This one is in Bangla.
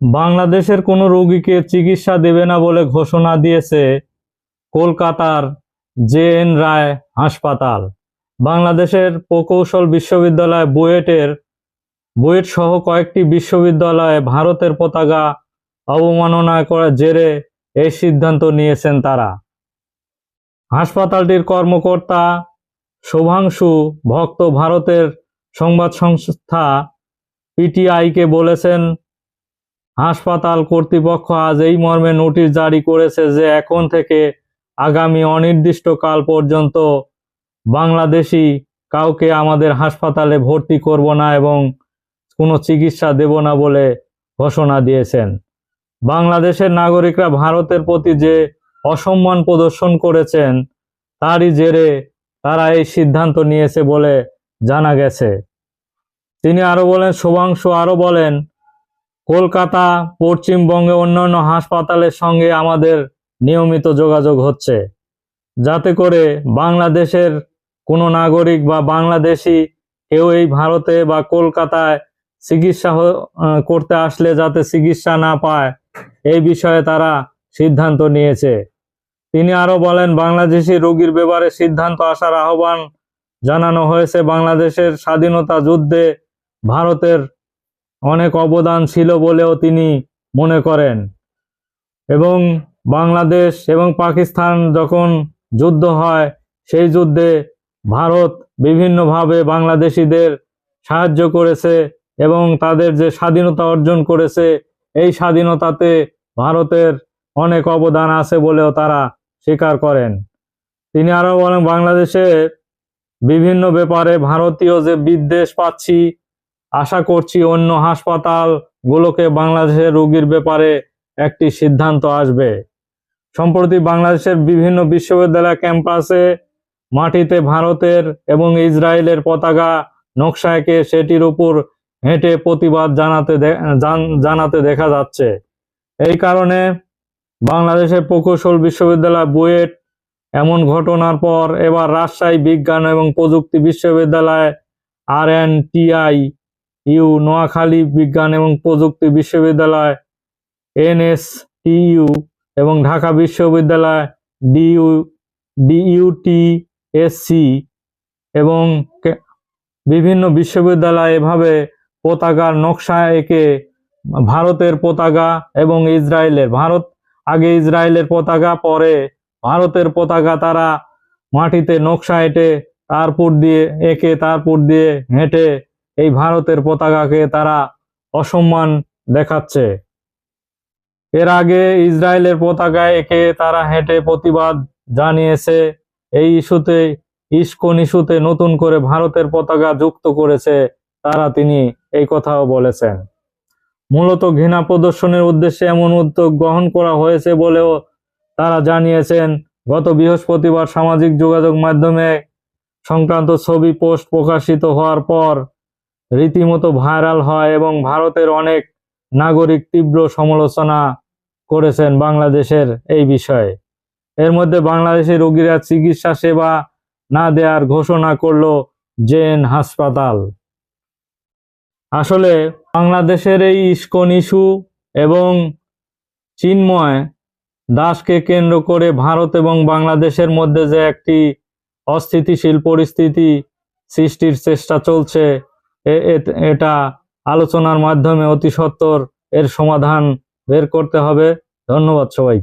বাংলাদেশের কোনো রোগীকে চিকিৎসা দেবে না বলে ঘোষণা দিয়েছে কলকাতার জে এন রায় হাসপাতাল। বাংলাদেশের প্রকৌশল বিশ্ববিদ্যালয় বুয়েটের, বুয়েট সহ কয়েকটি বিশ্ববিদ্যালয়ে ভারতের পতাকা অবমাননা করার জেরে এই সিদ্ধান্ত নিয়েছেন তারা। হাসপাতালটির কর্মকর্তা শুভাংশু ভক্ত ভারতের সংবাদ সংস্থা পিটিআইকে বলেছেন হাসপাতাল কর্তৃপক্ষ আজ এই মর্মে নোটিশ জারি করেছে যে এখন থেকে আগামী অনির্দিষ্টকাল পর্যন্ত বাংলাদেশি কাউকে আমাদের হাসপাতালে ভর্তি করব না এবং কোনো চিকিৎসা দেব না বলে ঘোষণা দিয়েছেন। বাংলাদেশের নাগরিকরা ভারতের প্রতি যে অসম্মান প্রদর্শন করেছেন, তারই জেরে তারা এই সিদ্ধান্ত নিয়েছে বলে জানা গেছে। তিনি আরও বলেন, শুভাংশু আরও বলেন কলকাতা, পশ্চিমবঙ্গে অন্যান্য হাসপাতালের সঙ্গে আমাদের নিয়মিত যোগাযোগ হচ্ছে। যাতে করে বাংলাদেশের কোনো নাগরিক বা বাংলাদেশি কেউ এই ভারতে বা কলকাতায় চিকিৎসা করতে আসলে যাতে চিকিৎসা না পায়, এই বিষয়ে তারা সিদ্ধান্ত নিয়েছে। তিনি আরও বলেন, বাংলাদেশি রোগীর ব্যাপারে সিদ্ধান্ত আসার আহ্বান জানানো হয়েছে। বাংলাদেশের স্বাধীনতা যুদ্ধে ভারতের অনেক অবদান ছিল বলেও তিনি মনে করেন। এবং বাংলাদেশ এবং পাকিস্তান যখন যুদ্ধ হয়, সেই যুদ্ধে ভারত বিভিন্নভাবে বাংলাদেশিদের সাহায্য করেছে এবং তাদের যে স্বাধীনতা অর্জন করেছে, এই স্বাধীনতাতে ভারতের অনেক অবদান আছে বলেও তারা স্বীকার করেন। তিনি আরও বলেন বাংলাদেশে বিভিন্ন ব্যাপারে ভারতীয় যে বিদ্বেষ পাচ্ছি আশা করছি অন্য হাসপাতালগুলোকে বাংলাদেশের রোগীর ব্যাপারে একটি সিদ্ধান্ত আসবে। সম্প্রতি বাংলাদেশের বিভিন্ন বিশ্ববিদ্যালয় ক্যাম্পাসে মাটিতে ভারতের এবং ইসরায়েলের পতাকা নকশা এঁকে সেটির উপর হেঁটে প্রতিবাদ জানাতে জানাতে দেখা যাচ্ছে। এই কারণে বাংলাদেশের প্রকৌশল বিশ্ববিদ্যালয় বুয়েট এমন ঘটনার পর এবার রাজশাহী বিজ্ঞান এবং প্রযুক্তি বিশ্ববিদ্যালয় R N T I U, Noakhali বিজ্ঞান এবং প্রযুক্তি বিশ্ববিদ্যালয়, এনএসটিইউ এবং ঢাকা বিশ্ববিদ্যালয়, ডিউ ডিইউ ডিইউটিএসসি এবং বিভিন্ন বিশ্ববিদ্যালয় এভাবে পতাকার নকশা এঁকে ভারতের পতাকা এবং ইসরায়েলের, ভারত আগে ইসরায়েলের পতাকা, পরে ভারতের পতাকা তারা মাটিতে নকশা এঁটে তারপর দিয়ে, এঁকে তারপর দিয়ে হেঁটে এই ভারতের পতাকাকে তারা অসম্মান দেখাচ্ছে। এর আগে ইসরায়েলের পতাকা একে তারা হেঁটে প্রতিবাদ জানিয়েছে। এই ইস্যুতে ইস্কন ইস্যুতে নতুন করে ভারতের পতাকা যুক্ত করেছে তারা তিনি এই কথাও বলেছেন। মূলত ঘৃণা প্রদর্শনের উদ্দেশ্যে এমন উদ্যোগ গ্রহণ করা হয়েছে বলেও তারা জানিয়েছেন। গত বৃহস্পতিবার সামাজিক যোগাযোগ মাধ্যমে সংক্রান্ত ছবি পোস্ট প্রকাশিত হওয়ার পর রীতিমতো ভাইরাল হয় এবং ভারতের অনেক নাগরিক তীব্র সমালোচনা করেছেন বাংলাদেশের এই বিষয়ে। এর মধ্যে বাংলাদেশি রোগীরা চিকিৎসা সেবা না দেওয়ার ঘোষণা করল জেন হাসপাতাল। আসলে বাংলাদেশের এই ইস্কন ইস্যু এবং চিন্ময় দাসকে কেন্দ্র করে ভারত এবং বাংলাদেশের মধ্যে যে একটি অস্থিতিশীল পরিস্থিতি সৃষ্টির চেষ্টা চলছে এটা আলোচনার মাধ্যমে অতি সত্বর এর সমাধান বের করতে হবে। ধন্যবাদ সবাই